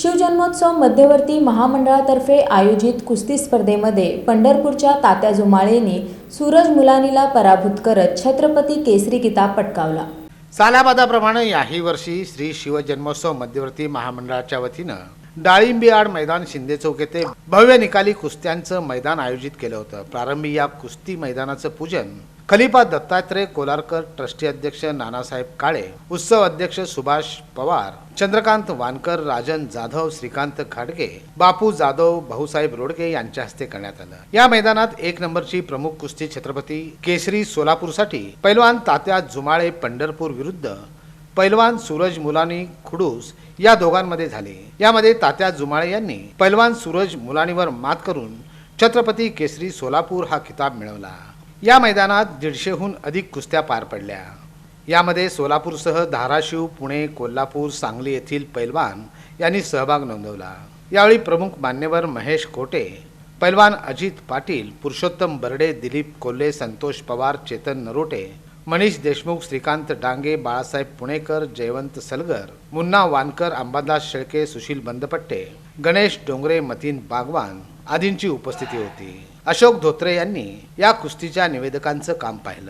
शिवजन्मोत्सव मध्यवर्ती महामंडळातर्फे आयोजित कुस्ती स्पर्धेमध्ये पंढरपूरच्या तात्या जुमाळेने सूरज मुलानीला पराभूत करत छत्रपती केसरी किताब पटकावला. सालाबादाप्रमाणे याही वर्षी श्री शिवजन्मोत्सव मध्यवर्ती महामंडळाच्या वतीनं डाळिंबी आड मैदान शिंदे चौक येथे भव्य निकाली कुस्त्यांचं मैदान आयोजित केलं होतं. प्रारंभी या कुस्ती मैदानाचं पूजन खलिफा दत्तात्रय कोलारकर ट्रस्टी अध्यक्ष नानासाहेब काळे उत्सव अध्यक्ष सुभाष पवार चंद्रकांत वानकर राजन जाधव श्रीकांत खाडगे बापू जाधव भाऊसाहेब रोडगे यांच्या हस्ते करण्यात आलं. या मैदानात एक नंबरची प्रमुख कुस्ती छत्रपती केसरी सोलापूरसाठी पैलवान तात्या जुमाळे पंढरपूर विरुद्ध पैलवान सूरज मुलानी खुडूस या दोघांमध्ये झाले. यामध्ये तात्या जुमाळे यांनी पैलवान सूरज मुलानीवर मात करून छत्रपती केसरी सोलापूर हा किताब मिळवला. या मैदानात दीडशेहून अधिक कुस्त्या पार पडल्या. यामध्ये सोलापूरसह धाराशिव पुणे कोल्हापूर सांगली येथील पैलवान यांनी सहभाग नोंदवला. यावेळी प्रमुख मान्यवर महेश कोटे पैलवान अजित पाटील पुरुषोत्तम बर्डे दिलीप कोल्हे संतोष पवार चेतन नरोटे मनीष देशमुख श्रीकांत डांगे बाळासाहेब पुणेकर जयवंत सलगर मुन्ना वानकर अंबादास शेळके सुशील बंदपट्टे गणेश डोंगरे मतीन बागवान आदींची उपस्थिती होती. अशोक धोत्रे यांनी या कुस्तीच्या निवेदकांचं काम पाहिलं.